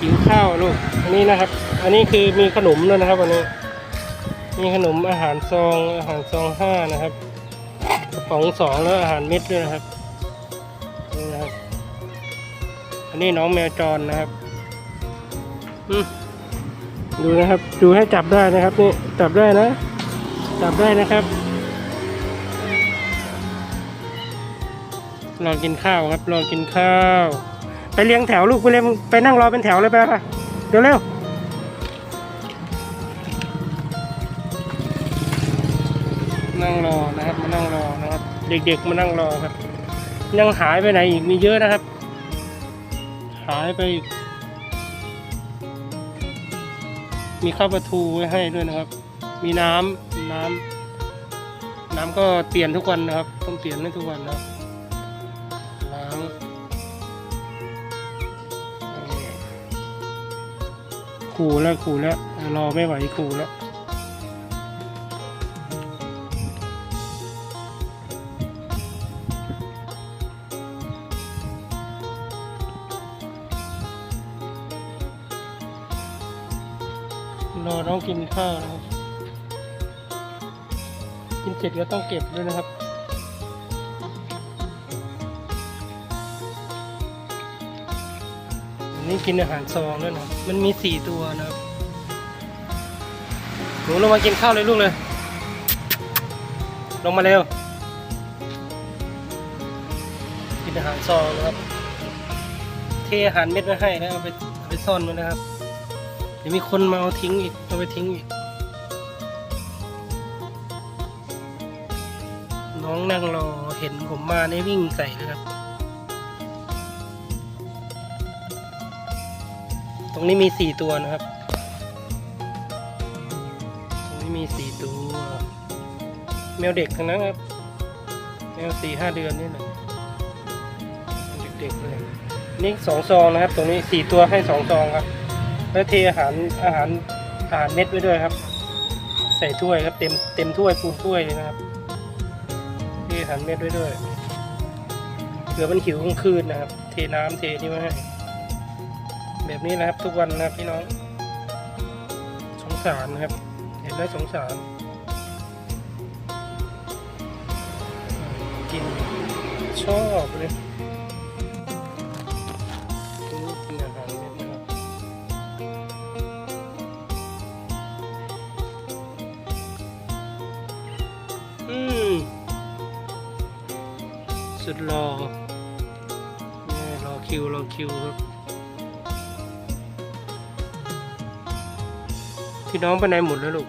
หิวข้าวลูกอันนี้นะครับ อันนี้คือมีขนมด้วยนะครับวันนี้ มีขนมอาหารซองอาหารซองห้านะครับกระป๋องสองแล้วอาหารเม็ดด้วยนะครับนี่นะครับ อันนี้น้องแมวจรนะครับดูนะครับ ดูให้จับได้นะครับนี่จับได้นะ จับได้นะครับรอกินข้าวครับรอกินข้าว เรียงแถวลูกไปเรียงไปนั่งรอเป็นแถวเลยไปไปเดี๋ยวเร็วนั่งรอนะครับมานั่งรอนะครับ เด็กๆมานั่งรอครับ ยังหายไปไหนอีกมีเยอะนะครับ หายไป มีข้าวปลาทูไว้ให้ด้วยนะครับ มีน้ำน้ำน้ำก็เปลี่ยนทุกวันนะครับ ต้องเปลี่ยนให้ทุกวันนะครับ ขู่แล้วขู่แล้วรอไม่ไหวขู่แล้วรอน้องกินข้าวนะครับ กินเสร็จก็ต้องเก็บด้วยนะครับ นนี้กินอาหารซองด้วยนะ มันมีสี่ตัวนะครับหนูลงมากินข้าวเลยลูกเลย ลงมาเร็ว กินอาหารซองนะครับ เทอาหารเม็ดไว้ให้แล้วเอาไปเอาไปซ่อนไว้นะครับ เดี๋ยวมีคนมาเอาทิ้งอีก เอาไปทิ้งอีก น้องนั่งรอเห็นผมมาในยวิ่งใส่นะครับ ตรงนี้มีสี่ตัวนะครับ ตรงนี้มีสี่ตัว แมวเด็กทั้งนั้นครับ แมวสี่ห้าเดือนนี่แหละเด็กๆเลยนี่สองซองนะครับ ตรงนี้สี่ตัวให้สองซองครับ แล้วเทอาหารอาหารอาหารเม็ดไว้ด้วยครับ ใส่ถ้วยครับ เต็มเต็มถ้วยปูนถ้วยเลยนะครับที่อาหารเม็ดด้วยด้วยเผื่อมันหิวกลางคืนนะครับ เทน้ำเทนี่มาให้ แบบนี้นะครับทุกวันนะพี่น้อง สงสารนะครับ เห็นแล้วสงสาร กินชอบเลยกินอาหารเม็ดนะครับอืมสุดรอนี่รอคิว รอคิวครับ พี่น้องไปไหนหมดแล้วลูก